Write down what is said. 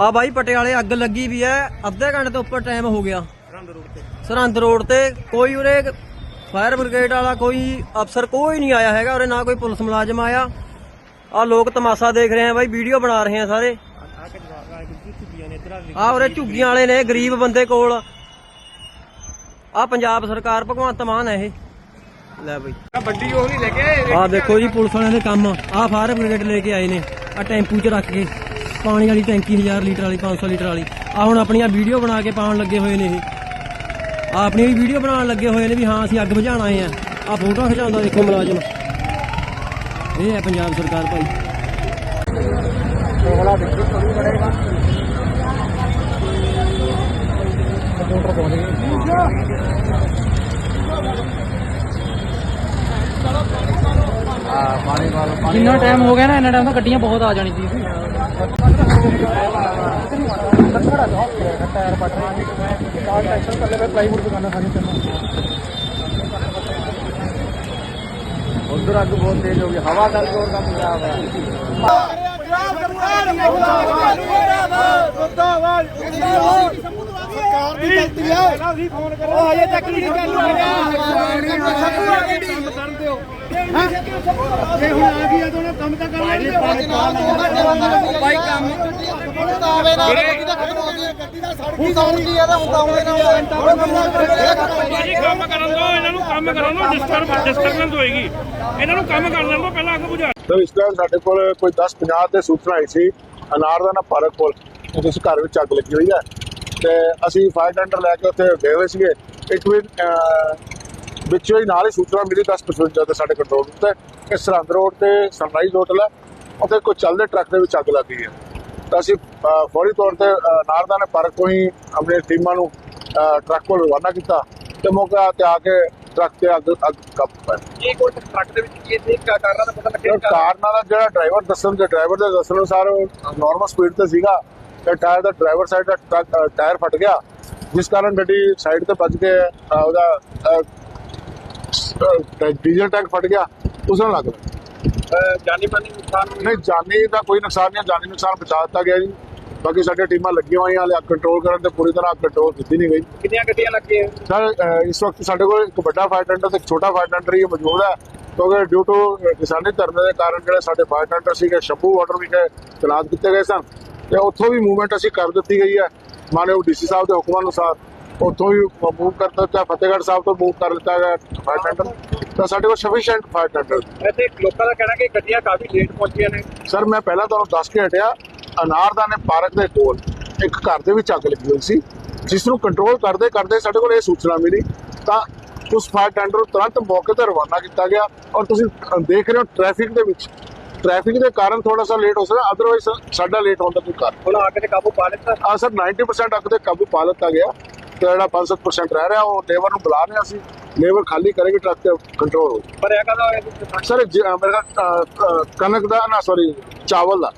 ਆ ਬਾਈ ਪਟਿਆਲੇ ਅੱਗ ਲੱਗੀ ਵੀ ਐ, ਅੱਧੇ ਘੰਟੇ ਤੋਂ ਉੱਪਰ ਟਾਈਮ ਹੋ ਗਿਆ। ਸਰਹੰਦ ਰੋਡ ਤੇ। ਕੋਈ ਉਰੇ ਫਾਇਰ ਬ੍ਰਿਗੇਡ ਵਾਲਾ, ਕੋਈ ਅਫਸਰ ਕੋਈ ਨਹੀਂ ਆਇਆ ਹੈਗਾ ਉਰੇ, ਨਾ ਕੋਈ ਪੁਲਿਸ ਮੁਲਾਜ਼ਮ ਆਇਆ। ਆ ਲੋਕ ਤਮਾਸ਼ਾ ਦੇਖ ਰਹੇ ਆ ਬਾਈ ਵੀਡੀਓ ਬਣਾ ਰਹੇ ਆ ਸਾਰੇ। ਆ ਉਰੇ ਝੁੱਗੀਆਂ ਵਾਲੇ ਨੇ, ਗਰੀਬ ਬੰਦੇ ਕੋਲ। ਆ ਪੰਜਾਬ ਸਰਕਾਰ ਭਗਵੰਤ ਮਾਨ ਹੈ ਇਹ। ਲੈ ਬਈ। ਵੱਡੀ ਉਹ ਨਹੀਂ ਲੈ ਕੇ ਆ ਦੇਖੋ ਜੀ, ਪੁਲਿਸ ਵਾਲਿਆਂ ਦੇ ਕੰਮ। ਆ ਫਾਇਰ ਬ੍ਰਿਗੇਡ ਲੈ ਕੇ ਆਏ ਨੇ, ਆ ਟੈਂਪੂ 'ਚ ਰੱਖ ਕੇ। ਪਾਣੀ ਵਾਲੀ ਟੈਂਕੀ 1000 ਲੀਟਰ ਵਾਲੀ 500 ਲੀਟਰ ਵਾਲੀ। ਆ ਹੁਣ ਆਪਣੀਆਂ ਵੀਡੀਓ ਬਣਾ ਕੇ ਪਾਉਣ ਲੱਗੇ ਹੋਏ ਨੇ ਇਹ। ਆ ਆਪਣੀ ਵੀ ਵੀਡੀਓ ਬਣਾਉਣ ਲੱਗੇ ਹੋਏ ਨੇ ਵੀ ਹਾਂ, ਅਸੀਂ ਅੱਗ ਬੁਝਾਉਣ ਆਏ ਆ ਆ ਫੋਟੋ ਖਿਚਾਉਂਦਾ ਦੇਖੋ ਮੁਲਾਜ਼ਮ। ਇਹ ਹੈ ਪੰਜਾਬ ਸਰਕਾਰ ਭਾਈ। ਜਿੰਨਾ ਟਾਈਮ ਹੋ ਗਿਆ ਨਾ ਇੰਨਾ ਟਾਈਮ ਤਾਂ ਗੱਡੀਆਂ ਬਹੁਤ ਆ ਜਾਣੀ ਸੀ ਉਧਰ ਅੱਗ ਬਹੁਤ ਤੇਜ਼ ਹੋ ਗਈ ਹਵਾ ਕਰਕੇ ਹੋਰ ਕੰਮ ਖਰਾਬ ਹੈ ਸਰਕਾਰ ਦੀ ਗਲਤੀ ਹੈ ਅਸੀਂ ਫੋਨ ਕਰੋ ਉਹ ਹਜੇ ਤੱਕ ਨਹੀਂ ਕਰਨ ਦਿਓ ਜੇ ਹੁਣ ਆ ਗਈ ਤਾਂ ਕੰਮ ਤਾਂ ਕਰਨਾ ਹੀ ਭਾਈ ਕੰਮ ਆਵੇ ਨਾ ਗੱਡੀ ਤਾਂ ਖਤਮ ਹੋ ਗਈ। ਗੱਡੀ ਦਾ ਸੜਕ ਹੀ ਸੜਕੀ ਆ ਤਾਂ ਹੁਣ ਤਾਂ ਆਉਂਦੇ ਭਾਜੀ ਕੰਮ ਕਰਨ ਦੋ ਇਹਨਾਂ ਨੂੰ ਕੰਮ ਕਰਨ ਦੋ ਡਿਸਟਰਬ ਡਿਸਟਰਬੈਂਸ ਹੋਏਗੀ। ਇਹਨਾਂ ਨੂੰ ਕੰਮ ਕਰਨ ਦਿਓ ਪਹਿਲਾਂ ਅੱਗ ਬੁਝਾ। ਸਰ ਇਸ ਟਾਈਮ ਸਾਡੇ ਕੋਲ ਕੋਈ 10-50 ਤੇ ਸੂਚਨਾ ਆਈ ਸੀ। ਅਨਾਰਦਾਨਾ ਪਾਰਕ ਕੋਲ। ਜਿਸ ਘਰ ਵਿੱਚ ਅੱਗ ਲੱਗੀ ਹੋਈ ਹੈ ਤੇ ਅਸੀਂ ਫਾਇਰ ਟੈਂਡਰ ਲੈ ਕੇ ਉੱਥੇ ਗਏ ਹੋਏ ਸੀਗੇ। ਇੱਕ ਵੀ ਵਿੱਚੋਂ ਹੀ ਨਾਲ ਹੀ ਸੂਚਨਾ ਮਿਲੀ 10% ਤੇ ਸਾਡੇ ਕੰਟਰੋਲ ਉੱਤੇ ਕਿ ਸਰਹੰਦ ਰੋਡ ਤੇ ਸਨਰਾਈਜ਼ ਹੋਟਲ ਹੈ। ਉੱਥੇ ਕੋਈ ਚੱਲਦੇ ਟਰੱਕ ਦੇ ਵਿੱਚ ਅੱਗ ਲੱਗ ਗਈ ਹੈ। ਤਾਂ ਅਸੀਂ ਫੌਰੀ ਤੌਰ ਤੇ ਅਹ, ਅਨਾਰਦਾਨਾ ਪਾਰਕ ਤੋਂ ਹੀ ਆਪਣੀ ਟੀਮਾਂ ਨੂੰ ਟਰੱਕ ਕੋਲ ਰਵਾਨਾ ਕੀਤਾ ਤੇ ਮੌਕਾ ਤੇ ਆ ਕੇ ਟਰੱਕ ਤੇ ਅੱਗ ਅੱਗ ਕਾਬੂ ਪਾਇਆ ਇਹ ਕੋਈ ਟਰੱਕ ਦੇ ਵਿੱਚ ਕੀ ਸੀ ਕਾਰਨ ਦਾ ਪਤਾ ਇਹ ਕਾਰ ਨਾਲ ਜਿਹੜਾ ਡਰਾਈਵਰ ਦੱਸਣ ਦੇ ਡਰਾਈਵਰ ਦੇ ਦੱਸਣ ਅਨੁਸਾਰ ਨਾਰਮਲ ਸਪੀਡ ਤੇ ਸੀਗਾ। ਤੇ ਟਾਇਰ ਦਾ ਡਰਾਈਵਰ ਸਾਈਡ ਦਾ ਟਾਇਰ ਫਟ ਗਿਆ ਜਿਸ ਕਾਰਨ ਗੱਡੀ ਸਾਈਡ ਤੇ ਵੱਜ ਕੇ ਉਹਦਾ ਡੀਜ਼ਲ ਟੈਂਕ ਫਟ ਗਿਆ ਉਸ ਨਾਲ ਲੱਗ ਗਿਆ ਜਾਨੀ ਮਾਨੀ ਨੁਕਸਾਨ ਨਹੀਂ ਜਾਨੀ ਦਾ ਕੋਈ ਨੁਕਸਾਨ ਨਹੀਂ ਜਾਨੀ ਨੁਕਸਾਨ ਬਚਾ ਦਿੱਤਾ ਗਿਆ ਜੀ। ਬਾਕੀ ਸਾਡੀਆਂ ਟੀਮਾਂ ਲੱਗੀਆਂ ਹੋਈਆਂ ਹਾਲੇ ਕੰਟਰੋਲ ਕਰਨ ਤੇ ਪੂਰੀ ਤਰ੍ਹਾਂ ਕੰਟਰੋਲ ਕੀਤੀ ਨਹੀਂ ਗਈ। ਕਿੰਨੀਆਂ ਗੱਡੀਆਂ ਲੱਗੀਆਂ? ਸਰ ਇਸ ਵਕਤ ਸਾਡੇ ਕੋਲ ਇੱਕ ਵੱਡਾ ਫਾਇਰ ਟੈਂਡਰ ਤੇ ਇੱਕ ਛੋਟਾ ਫਾਇਰ ਟੈਂਡਰ ਹੀ ਮੌਜੂਦ ਹੈ। ਕਿਉਂਕਿ ਡਿਊ ਟੂ ਕਿਸਾਨੀ ਧਰਨੇ ਦੇ ਕਾਰਨ ਜਿਹੜੇ ਸਾਡੇ ਫਾਇਰ ਟੈਂਡਰ ਸੀਗੇ ਸ਼ੰਭੂ ਵਾਟਰ ਵਿਖੇ ਤੈਨਾਤ ਕੀਤੇ ਗਏ ਸਨ। ਤੇ ਉੱਥੋਂ ਵੀ ਮੂਵਮੈਂਟ ਅਸੀਂ ਕਰ ਦਿੱਤੀ ਗਈ ਹੈ। ਮਾਨਯੋਗ ਡੀਸੀ ਸਾਹਿਬ ਦੇ ਹੁਕਮਾਂ ਅਨੁਸਾਰ ਉੱਥੋਂ ਵੀ ਮੂਵ ਕਰ ਦਿੱਤਾ ਫਤਿਹਗੜ੍ਹ ਸਾਹਿਬ ਤੋਂ ਮੂਵ ਕਰ ਦਿੱਤਾ ਗਿਆ ਫਾਇਰ ਟੈਂਡਰ ਤਾਂ ਸਾਡੇ ਕੋਲ ਸਫੀਸ਼ੀਐਂਟ ਫਾਇਰ ਟੈਂਡਰ ਇੱਥੇ ਲੋਕਾਂ ਦਾ ਕਹਿਣਾ ਕਿ ਗੱਡੀਆਂ ਕਾਫੀ ਲੇਟ ਪਹੁੰਚੀਆਂ ਨੇ। ਸਰ ਮੈਂ ਪਹਿਲਾਂ ਤੁਹਾਨੂੰ ਦੱਸ ਕੇ ਹਟਿਆ ਅਨਾਰਦਾਨੇ ਪਾਰਕ ਦੇ ਕੋਲ ਇੱਕ ਘਰ ਦੇ ਵਿੱਚ ਅੱਗ ਲੱਗੀ ਹੋਈ ਸੀ ਜਿਸ ਨੂੰ ਕੰਟਰੋਲ ਕਰਦੇ ਕਰਦੇ ਸਾਡੇ ਕੋਲ ਇਹ ਸੂਚਨਾ ਮਿਲੀ। ਤਾਂ ਉਸ ਫਾਇਰ ਟੈਂਡਰ ਨੂੰ ਤੁਰੰਤ ਮੌਕੇ ਤੇ ਰਵਾਨਾ ਕੀਤਾ ਗਿਆ ਔਰ ਤੁਸੀਂ ਦੇਖ ਰਹੇ ਹੋ ਟ੍ਰੈਫਿਕ ਦੇ ਵਿੱਚ ਟ੍ਰੈਫਿਕ ਦੇ ਕਾਰਨ ਥੋੜਾ ਸਾ ਲੇਟ ਹੋ ਸਕਦਾ ਅਦਰਵਾਈਜ਼ ਸਾਡਾ ਲੇਟ ਹੋਣ ਦਾ ਕੋਈ ਕਾਰਨ ਹੁਣ ਅੱਗ ਤੇ ਕਾਬੂ ਪਾ ਲਿੱਤਾ? ਆ ਸਰ 90% ਅੱਗ ਤੇ ਕਾਬੂ ਪਾ ਲਿੱਤਾ ਗਿਆ। ਤੇ ਜਿਹੜਾ 5-7% ਰਹਿ ਰਿਹਾ ਉਹ ਲੇਬਰ ਨੂੰ ਬੁਲਾ ਰਹੇ ਅਸੀਂ ਲੇਬਰ ਖਾਲੀ ਕਰੇਗੀ ਟਰੱਕ ਤੇ ਕੰਟਰੋਲ ਹੋ ਪਰ ਇਹ ਕਹਦਾ ਸਰ ਮੇਰਾ ਕਣਕ ਦਾ ਨਾ ਸੌਰੀ ਚਾਵਲ ਦਾ।